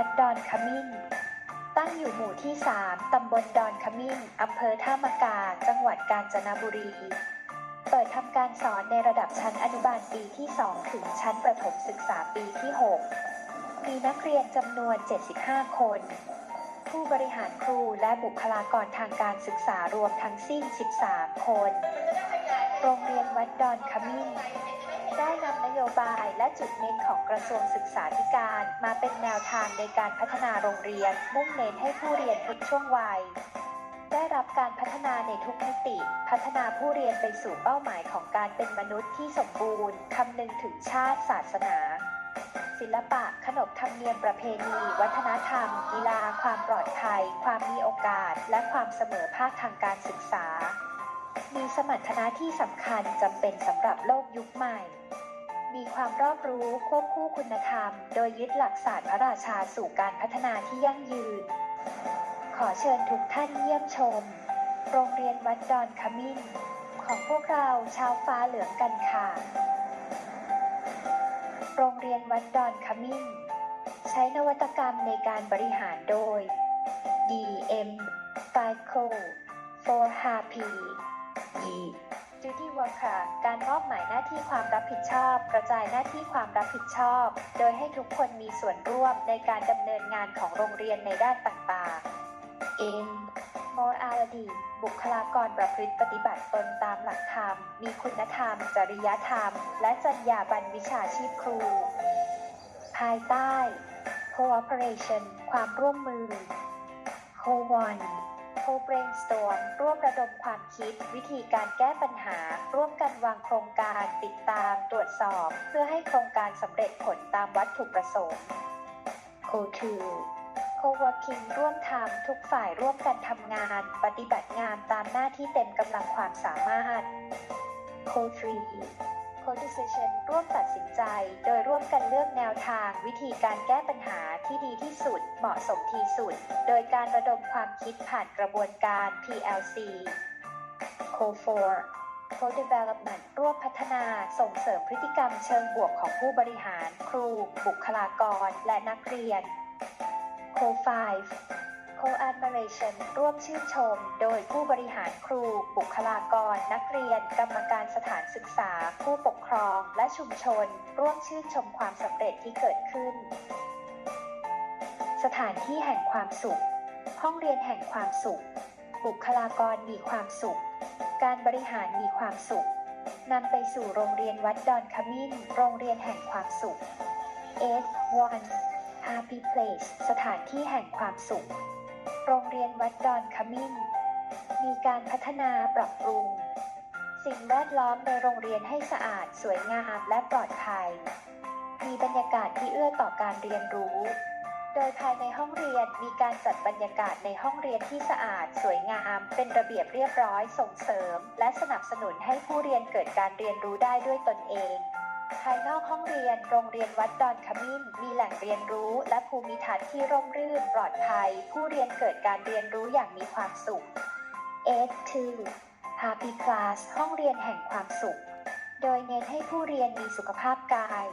วัดดอนขมิ้น ตั้งอยู่หมู่ที่ 3 ตำบลดอนขมิ้น อำเภอท่ามะกา จังหวัดกาญจนบุรี เปิดทำการสอนในระดับชั้นอนุบาลปีที่ 2 ถึงชั้นประถมศึกษาปีที่ 6 มีนักเรียนจำนวน 75 คน ผู้บริหารครูและบุคลากรทางการศึกษารวมทั้งสิ้น 13 คน โรงเรียนวัดดอนขมิ้น ได้นำนโยบายและจุดเน้นของกระทรวงศึกษาธิการ มาเป็นแนวทางในการพัฒนาโรงเรียน มุ่งเน้นให้ผู้เรียนทุกช่วงวัย ได้รับการพัฒนาในทุกมิติ พัฒนาผู้เรียนไปสู่เป้าหมายของการเป็นมนุษย์ที่สมบูรณ์คำนึงถึงชาติศาสนา ศิลปะขนบธรรมเนียมประเพณี วัฒนธรรม กีฬา ความปลอดภัย ความมีโอกาส และความเสมอภาคทางการศึกษา มีสมรรถนะที่สำคัญจำเป็นสำหรับโลกยุคใหม่ มีความรอบรู้ควบคู่คุณธรรม โดยยึดหลักศาสตร์พระราชาสู่การพัฒนาที่ยั่งยืน ขอเชิญทุกท่านเยี่ยมชม โรงเรียนวัดดอนขมิ้น ของพวกเราชาวฟ้าเหลืองกันค่ะ โรงเรียนวัดดอนขมิ้น ใช้นวัตกรรมในการบริหารโดย DM FICO for Happy Duty Worker การมอบหมายหน้าที่ความรับผิดชอบ กระจายหน้าที่ความรับผิดชอบ โดยให้ทุกคนมีส่วนร่วมในการดำเนินงานของโรงเรียนในด้านต่างๆ M Morality บุคลากรประพฤติปฏิบัติตนตามหลักธรรม มีคุณธรรม จริยธรรม และจรรยาบรรณวิชาชีพครู ภายใต้ Cooperation ความร่วมมือ Co-one Co-brainstorm ร่วมระดมความคิด วิธีการแก้ปัญหา ร่วมกันวางโครงการติดตามตรวจสอบ เพื่อให้โครงการสำเร็จผลตามวัตถุประสงค์ Co-two Co-working ร่วมทำทุกฝ่ายร่วมกันทำงาน ปฏิบัติงานตามหน้าที่เต็มกำลังความสามารถ Co-three Co-decision ร่ วมตัดสินใจ โดยร่วมกันเลือกแนวทาง วิธีการแก้ปัญหาที่ดีที่สุด เหมาะสมที่สุด โดยการระดมความคิดผ่านกระบวนการ PLC Co-4 Co-development ร่วมพัฒนาส่งเสริมพฤติกรรมเชิงบวกของผู้บริหาร ครู บุคลากร และนักเรียน Co-5 Co-admiration ร่วมชื่นชม โดยผู้บริหารครู บุคลากร นักเรียน กรรมการสถานศึกษา ผู้ปกครอง และชุมชน ร่วมชื่นชมความสำเร็จที่เกิดขึ้น สถานที่แห่งความสุข ห้องเรียนแห่งความสุข บุคลากรมีความสุข การบริหารมีความสุขนำไปสู่โรงเรียนวัดดอนขมิ้น โรงเรียนแห่งความสุข S1 Happy Place สถานที่แห่งความสุข โรงเรียนวัดดอนขมิ้น มีการพัฒนาปรับปรุง สิ่งแวดล้อมในโรงเรียนให้สะอาดสวยงามและปลอดภัย มีบรรยากาศที่เอื้อต่อการเรียนรู้ โดยภายในห้องเรียนมีการจัดบรรยากาศในห้องเรียนที่สะอาดสวยงาม เป็นระเบียบเรียบร้อยส่งเสริม และสนับสนุนให้ผู้เรียนเกิดการเรียนรู้ได้ด้วยตนเอง ภายนอกห้องเรียนโรงเรียนวัดดอนขมิ้น มีแหล่งเรียนรู้ และภูมิทัศน์ที่ร่มรื่นปลอดภัย ผู้เรียนเกิดการเรียนรู้อย่างมีความสุข S2 Happy Class ห้องเรียนแห่งความสุข โดยเน้นให้ผู้เรียนมีสุขภาพกาย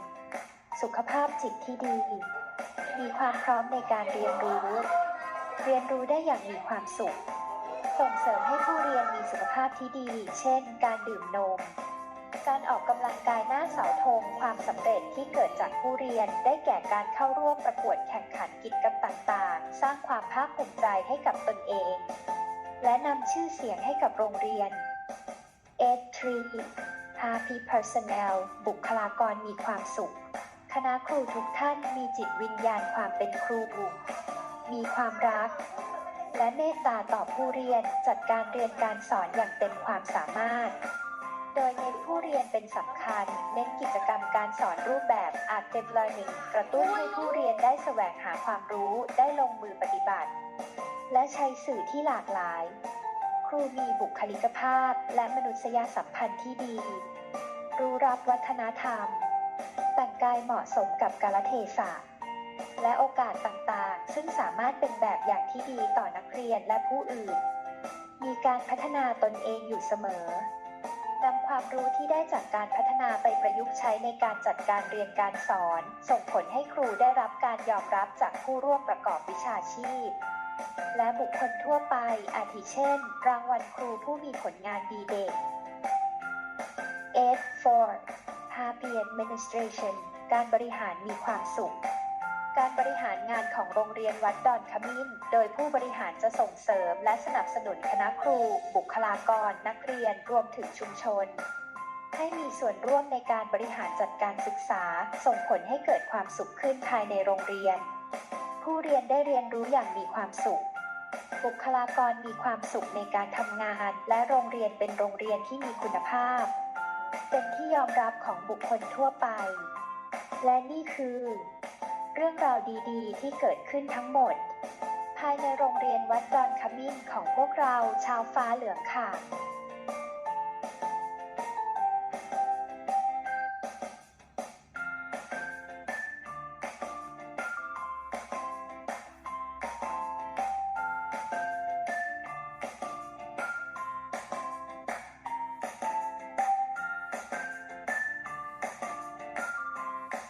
สุขภาพจิตที่ดี มีความพร้อมในการเรียนรู้ เรียนรู้ได้อย่างมีความสุข ส่งเสริมให้ผู้เรียนมีสุขภาพที่ดี เช่น การดื่มนม การออกกำลังกายหน้าเสาธงความสำเร็จที่เกิดจากผู้เรียน ได้แก่การเข้าร่วมประกวดแข่งขันกิจกรรมต่างๆ สร้างความภาคภูมิใจให้กับตนเอง และนำชื่อเสียงให้กับโรงเรียน S3 Happy Personnel บุคลากรมีความสุข คณะครูทุกท่านมีจิตวิญญาณความเป็นครู มีความรัก และเมตตาต่อผู้เรียนจัดการเรียนการสอนอย่างเต็มความสามารถ โดยเน้นผู้เรียนเป็นสำคัญ เน้นกิจกรรมการสอนรูปแบบ Active Learning กระตุ้นให้ผู้เรียนได้แสวงหาความรู้ได้ลงมือปฏิบัติ และใช้สื่อที่หลากหลาย ครูมีบุคลิกภาพ และมนุษยสัมพันธ์ที่ดี รู้รับวัฒนธรรม แต่งกายเหมาะสมกับกาลเทศะ และโอกาสต่างๆ ซึ่งสามารถเป็นแบบอย่างที่ดีต่อนักเรียนและผู้อื่น มีการพัฒนาตนเองอยู่เสมอ นำความรู้ที่ได้จากการพัฒนาไปประยุกต์ใช้ในการจัดการเรียนการสอน ส่งผลให้ครูได้รับการยอมรับจากผู้ร่วมประกอบวิชาชีพ และบุคคลทั่วไป อาทิเช่น รางวัลครูผู้มีผลงานดีเด่น8 4 Happy Administration การบริหารมีความสุข การบริหารงานของโรงเรียนวัดดอนขมิ้น โดยผู้บริหารจะส่งเสริมและสนับสนุนคณะครู บุคลากร นักเรียน รวมถึงชุมชน ให้มีส่วนร่วมในการบริหารจัดการศึกษา ส่งผลให้เกิดความสุขขึ้นภายในโรงเรียน ผู้เรียนได้เรียนรู้อย่างมีความสุข บุคลากรมีความสุขในการทำงาน และโรงเรียนเป็นโรงเรียนที่มีคุณภาพ เป็นที่ยอมรับของบุคคลทั่วไป และนี่คือ เรื่องราวดีๆ ที่เกิดขึ้นทั้งหมด ภายในโรงเรียนวัดดอนขมิ้นของพวกเราชาวฟ้าเหลืองค่ะ